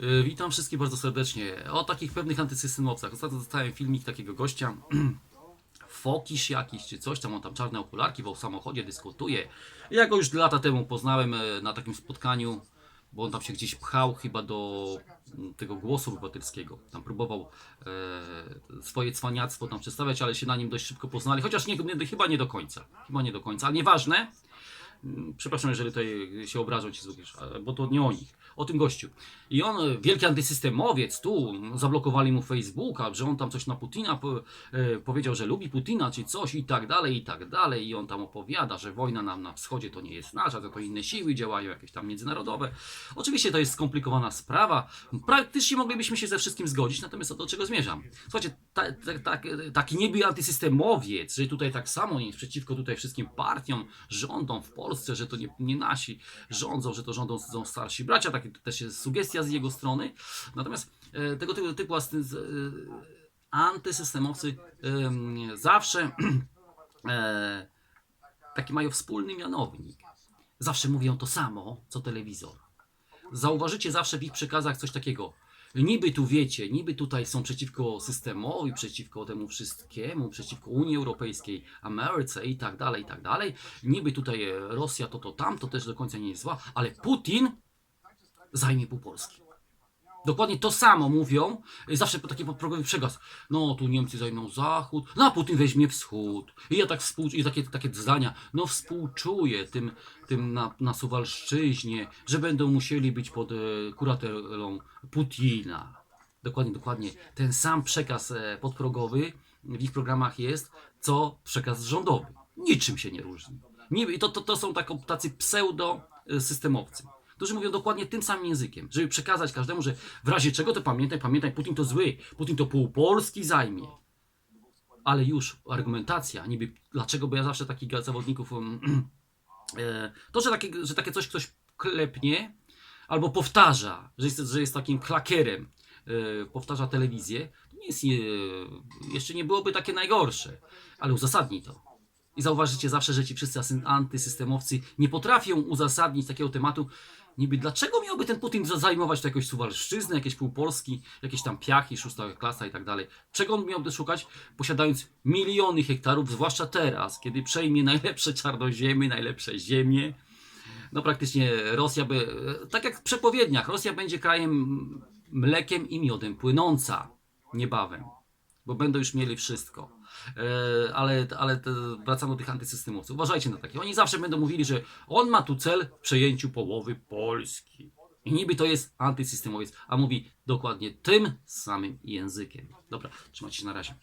Y, Witam wszystkich bardzo serdecznie. O takich pewnych antysystemowcach. Ostatnio dostałem filmik takiego gościa, Fokisz jakiś czy coś tam, on tam czarne okularki w samochodzie dyskutuje. Ja go już lata temu poznałem e, na takim spotkaniu, bo on tam się gdzieś pchał chyba do mm, tego głosu obywatelskiego. Tam próbował e, swoje cwaniactwo tam przedstawiać, ale się na nim dość szybko poznali, chociaż nie, nie, chyba nie do końca. Chyba nie do końca, ale nieważne. Przepraszam, jeżeli tutaj się obrażą ci ale- bo to nie o nich, o tym gościu. I on, e, wielki antysystemowiec, tu zablokowali mu Facebooka, że on tam coś na Putina e, powiedział, że lubi Putina, czy coś i tak dalej, i tak dalej. I on tam opowiada, że wojna nam na wschodzie to nie jest nasza, to, to inne siły działają, jakieś tam międzynarodowe. Oczywiście to jest skomplikowana sprawa. Praktycznie moglibyśmy się ze wszystkim zgodzić, natomiast do czego zmierzam? Słuchajcie, ta, ta, ta, taki niby antysystemowiec, że tutaj tak samo jest przeciwko tutaj wszystkim partiom rządom w Polsce, że to nie, nie nasi rządzą, że to rządzą są starsi bracia, takie też jest sugestia z jego strony. Natomiast e, tego typu, typu e, antysystemowcy em, zawsze e, taki mają wspólny mianownik. Zawsze mówią to samo, co telewizor. Zauważycie zawsze w ich przekazach coś takiego. Niby tu wiecie, niby tutaj są przeciwko systemowi, przeciwko temu wszystkiemu, przeciwko Unii Europejskiej, Ameryce i tak dalej, i tak dalej. Niby tutaj Rosja to to tam, to też do końca nie jest zła, ale Putin zajmie pół Polski. Dokładnie to samo mówią, y, zawsze po taki podprogowy przekaz. No, tu Niemcy zajmą zachód, no a Putin weźmie wschód. I ja tak współczuję, takie, takie zdania, no współczuję tym, tym na, na Suwalszczyźnie, że będą musieli być pod e, kuratelą Putina. Dokładnie, dokładnie. Ten sam przekaz e, podprogowy w ich programach jest, co przekaz rządowy. Niczym się nie różni. I to, to, to są taką, tacy pseudo-systemowcy którzy mówią dokładnie tym samym językiem, żeby przekazać każdemu, że w razie czego to pamiętaj, pamiętaj, Putin to zły, Putin to pół Polski zajmie. Ale już argumentacja, niby dlaczego, bo ja zawsze takich zawodników, e, to, że takie, że takie coś ktoś klepnie albo powtarza, że jest, że jest takim klakerem, e, powtarza telewizję, to nie jest, jeszcze nie byłoby takie najgorsze, ale uzasadnij to. I zauważycie zawsze, że ci wszyscy antysystemowcy nie potrafią uzasadnić takiego tematu, niby dlaczego miałby ten Putin za- zajmować to jakąś Suwalszczyznę, jakieś półpolski, jakieś tam piachy, szósta klasa i tak dalej. Czego on miałby szukać, posiadając miliony hektarów, zwłaszcza teraz, kiedy przejmie najlepsze czarnoziemy, najlepsze ziemie. No praktycznie Rosja by, tak jak w przepowiedniach, Rosja będzie krajem mlekiem i miodem płynąca niebawem, bo będą już mieli wszystko. E, ale ale wracam do tych antysystemowców. Uważajcie na takie. Oni zawsze będą mówili, że on ma tu cel w przejęciu połowy Polski. I niby to jest antysystemowiec, a mówi dokładnie tym samym językiem. Dobra, trzymajcie się na razie.